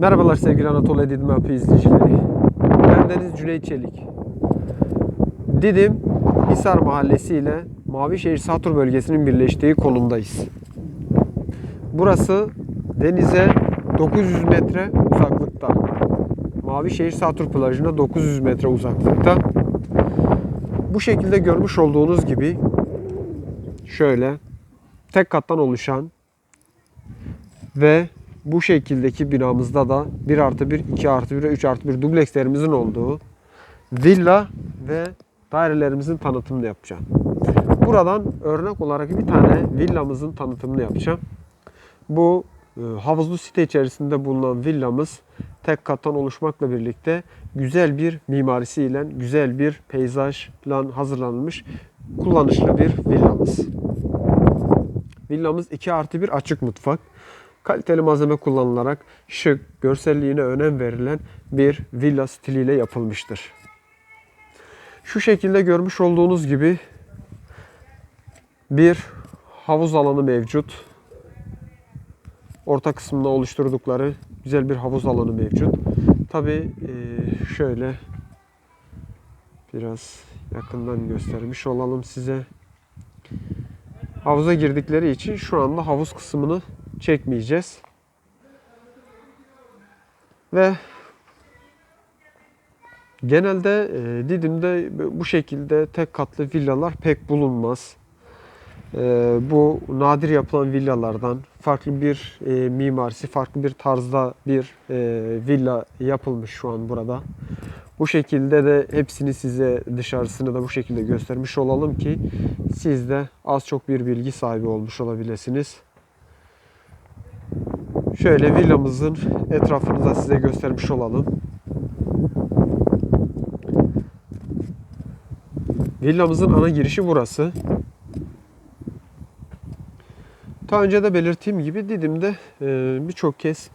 Merhabalar sevgili Anadolu Didim Apı izleyicileri. Ben Deniz Cüneyt Çelik. Didim, Hisar Mahallesi ile Mavişehir Satur bölgesinin birleştiği konumdayız. Burası denize 900 metre uzaklıkta. Mavişehir Satur plajına 900 metre uzaklıkta. Bu şekilde görmüş olduğunuz gibi şöyle tek kattan oluşan ve bu şekildeki binamızda da 1 artı 1, 2 artı 1 ve 3 artı 1 dublekslerimizin olduğu villa ve dairelerimizin tanıtımını yapacağım. Buradan örnek olarak bir tane villamızın tanıtımını yapacağım. Bu e, havuzlu site içerisinde bulunan villamız tek kattan oluşmakla birlikte güzel bir mimarisiyle, güzel bir peyzajla hazırlanmış kullanışlı bir villamız. Villamız 2 artı 1 açık mutfak. Kaliteli malzeme kullanılarak şık, görselliğine önem verilen bir villa stiliyle yapılmıştır. Şu şekilde görmüş olduğunuz gibi bir havuz alanı mevcut. Orta kısmında oluşturdukları güzel bir havuz alanı mevcut. Tabi şöyle biraz yakından göstermiş olalım size. Havuza girdikleri için şu anda havuz kısmını çekmeyeceğiz. Ve genelde e, Didim'de bu şekilde tek katlı villalar pek bulunmaz. E, bu nadir yapılan villalardan farklı bir e, mimarisi, farklı bir tarzda bir e, villa yapılmış şu an burada. Bu şekilde de hepsini size dışarısını da bu şekilde göstermiş olalım ki siz de az çok bir bilgi sahibi olmuş olabilirsiniz. Şöyle villamızın etrafını da size göstermiş olalım. Villamızın ana girişi burası. Daha önce de belirttiğim gibi Didim'de e, birçok kez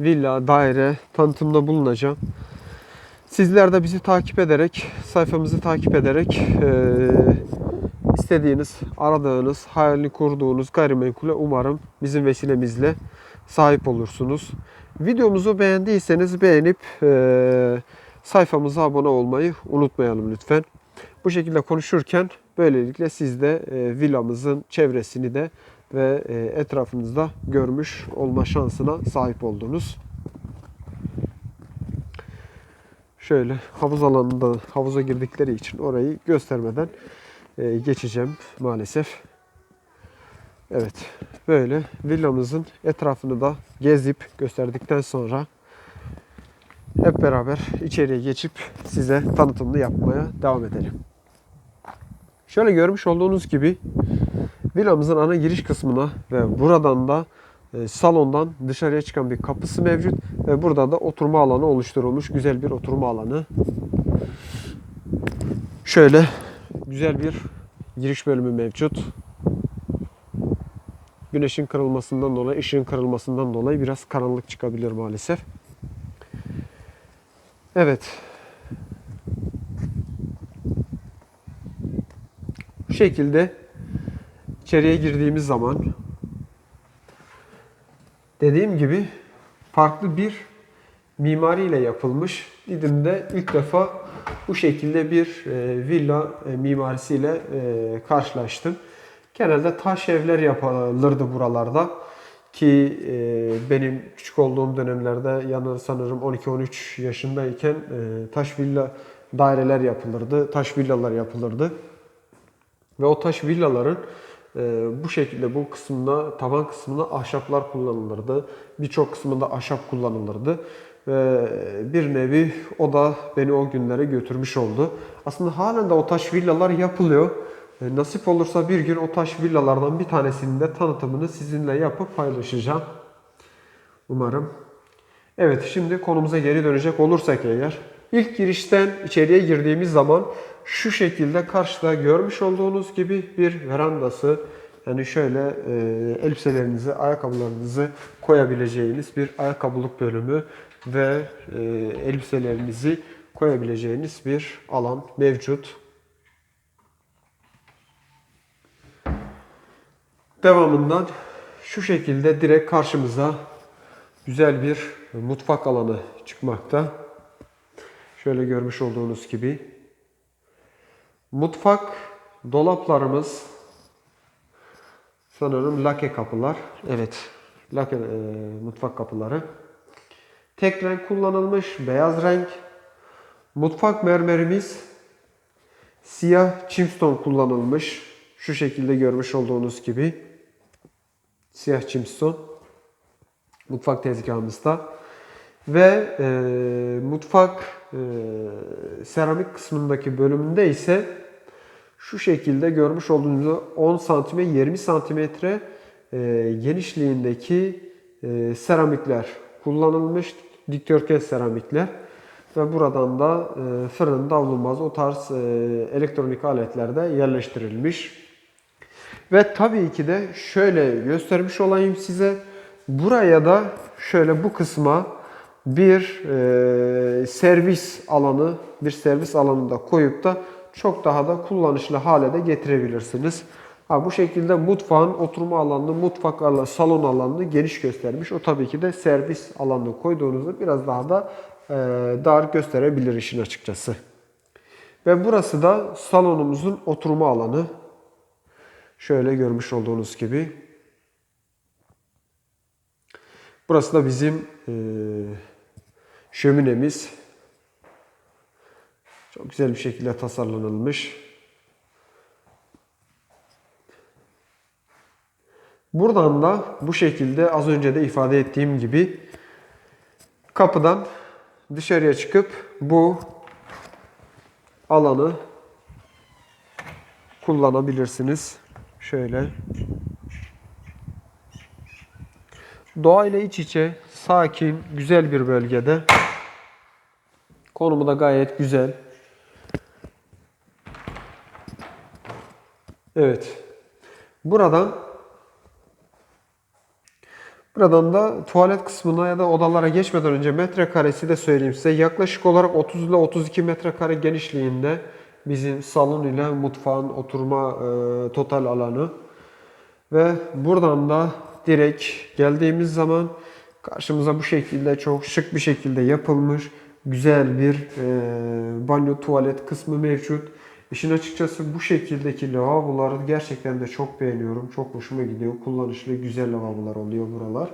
villa, daire tanıtımda bulunacağım. Sizler de bizi takip ederek, sayfamızı takip ederek e, istediğiniz, aradığınız, hayalini kurduğunuz gayrimenkule umarım bizim vesilemizle sahip olursunuz. Videomuzu beğendiyseniz beğenip e, sayfamıza abone olmayı unutmayalım lütfen. Bu şekilde konuşurken böylelikle siz de e, villamızın çevresini de ve e, etrafınızda görmüş olma şansına sahip oldunuz. Şöyle havuz alanında havuza girdikleri için orayı göstermeden e, geçeceğim maalesef. Evet böyle villamızın etrafını da gezip gösterdikten sonra hep beraber içeriye geçip size tanıtımını yapmaya devam edelim. Şöyle görmüş olduğunuz gibi villamızın ana giriş kısmına ve buradan da e, salondan dışarıya çıkan bir kapısı mevcut ve burada da oturma alanı oluşturulmuş. Güzel bir oturma alanı. Şöyle güzel bir giriş bölümü mevcut. Güneşin kırılmasından dolayı, ışığın kırılmasından dolayı biraz karanlık çıkabilir maalesef. Evet. Bu şekilde içeriye girdiğimiz zaman dediğim gibi farklı bir mimariyle yapılmış. Didim'de ilk defa bu şekilde bir e, villa e, mimarisiyle e, karşılaştım. Genelde taş evler yapılırdı buralarda ki e, benim küçük olduğum dönemlerde yanı sanırım 12-13 yaşındayken e, taş villa daireler yapılırdı, taş villalar yapılırdı. Ve o taş villaların e, bu şekilde bu kısmında tavan kısmında ahşaplar kullanılırdı. Birçok kısmında ahşap kullanılırdı. Ve bir nevi o da beni o günlere götürmüş oldu. Aslında halen de o taş villalar yapılıyor. E, Nasip olursa bir gün o taş villalardan bir tanesinin de tanıtımını sizinle yapıp paylaşacağım. Umarım. Evet şimdi konumuza geri dönecek olursak eğer. ilk girişten içeriye girdiğimiz zaman şu şekilde karşıda görmüş olduğunuz gibi bir verandası. Yani şöyle e, elbiselerinizi, ayakkabılarınızı koyabileceğiniz bir ayakkabılık bölümü ve e, elbiselerinizi koyabileceğiniz bir alan mevcut. Devamından şu şekilde direkt karşımıza güzel bir mutfak alanı çıkmakta. Şöyle görmüş olduğunuz gibi. Mutfak dolaplarımız sanırım lake kapılar. Evet, lake e, mutfak kapıları. Tek renk kullanılmış, beyaz renk. Mutfak mermerimiz siyah chimstone kullanılmış. Şu şekilde görmüş olduğunuz gibi. Siyah chimstone. Mutfak tezgahımızda. Ve e, mutfak e, seramik kısmındaki bölümünde ise şu şekilde görmüş olduğunuz 10 santime 20 santimetre e, genişliğindeki e, seramikler kullanılmış. Dikdörtgen seramikler. Ve buradan da e, fırın, davlumbaz o tarz e, elektronik aletler de yerleştirilmiş. Ve tabii ki de şöyle göstermiş olayım size. Buraya da şöyle bu kısma bir e, servis alanı, bir servis alanı da koyup da çok daha da kullanışlı hale de getirebilirsiniz. Ha, bu şekilde mutfağın oturma alanını, mutfak alanı, salon alanını geniş göstermiş. O tabii ki de servis alanını koyduğunuzda biraz daha da e, dar gösterebilir işin açıkçası. Ve burası da salonumuzun oturma alanı. Şöyle görmüş olduğunuz gibi. Burası da bizim e, şöminemiz. Çok güzel bir şekilde tasarlanılmış. Buradan da bu şekilde az önce de ifade ettiğim gibi kapıdan dışarıya çıkıp bu alanı kullanabilirsiniz. Şöyle. Doğayla iç içe, sakin, güzel bir bölgede. Konumu da gayet güzel. Evet. Buradan Buradan da tuvalet kısmına ya da odalara geçmeden önce metrekaresi de söyleyeyim size. Yaklaşık olarak 30 ile 32 metrekare genişliğinde bizim salon ile mutfağın oturma e, total alanı. Ve buradan da direkt geldiğimiz zaman karşımıza bu şekilde çok şık bir şekilde yapılmış güzel bir e, banyo tuvalet kısmı mevcut. İşin açıkçası bu şekildeki lavaboları gerçekten de çok beğeniyorum. Çok hoşuma gidiyor. Kullanışlı, güzel lavabolar oluyor buralar.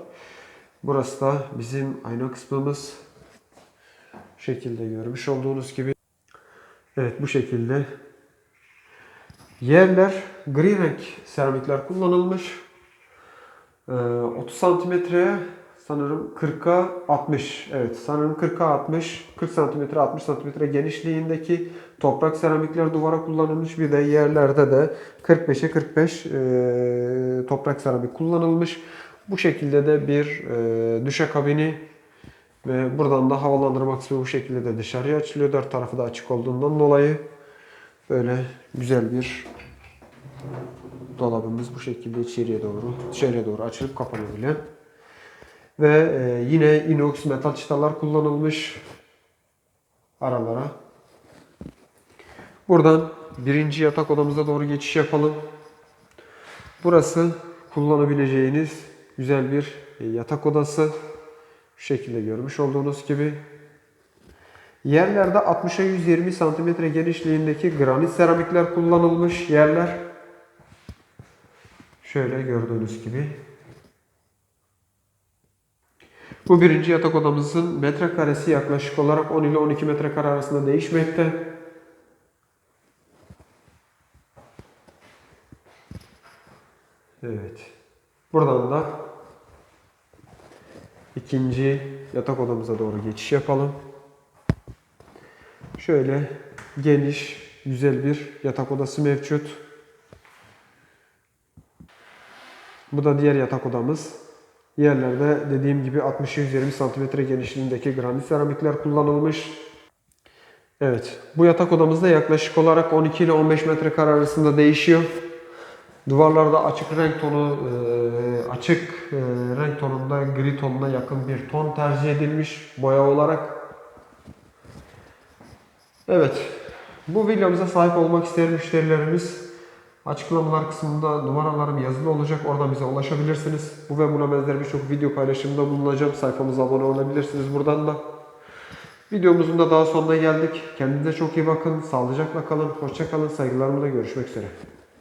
Burası da bizim ayna kısmımız. Şekilde görmüş olduğunuz gibi. Evet bu şekilde. Yerler gri renk seramikler kullanılmış. Ee, 30 santimetreye sanırım 40'a 60. Evet sanırım 40'a 60. 40 santimetre 60 santimetre genişliğindeki toprak seramikler duvara kullanılmış. Bir de yerlerde de 45'e 45 e, toprak seramik kullanılmış. Bu şekilde de bir e, düşe kabini ve buradan da havalandırma kısmı bu şekilde de dışarıya açılıyor. Dört tarafı da açık olduğundan dolayı böyle güzel bir dolabımız bu şekilde içeriye doğru, dışarıya doğru açılıp kapanabiliyor. Ve e, yine inox metal çıtalar kullanılmış aralara. Buradan birinci yatak odamıza doğru geçiş yapalım. Burası kullanabileceğiniz güzel bir yatak odası. Şekilde görmüş olduğunuz gibi. Yerlerde 60'a 120 cm genişliğindeki granit seramikler kullanılmış yerler. Şöyle gördüğünüz gibi. Bu birinci yatak odamızın metrekaresi yaklaşık olarak 10 ile 12 metrekare arasında değişmekte. Evet. Buradan da ikinci yatak odamıza doğru geçiş yapalım. Şöyle geniş, güzel bir yatak odası mevcut. Bu da diğer yatak odamız. Yerlerde dediğim gibi 60-120 cm genişliğindeki granit seramikler kullanılmış. Evet, bu yatak odamızda yaklaşık olarak 12 ile 15 metrekare arasında değişiyor. Duvarlarda açık renk tonu, açık e, renk tonunda gri tonuna yakın bir ton tercih edilmiş boya olarak. Evet, bu villamıza sahip olmak isteyen müşterilerimiz Açıklamalar kısmında numaralarım yazılı olacak. Oradan bize ulaşabilirsiniz. Bu ve buna benzer birçok video paylaşımında bulunacağım. Sayfamıza abone olabilirsiniz buradan da. Videomuzun da daha sonuna geldik. Kendinize çok iyi bakın. Sağlıcakla kalın. Hoşça kalın. Saygılarımla görüşmek üzere.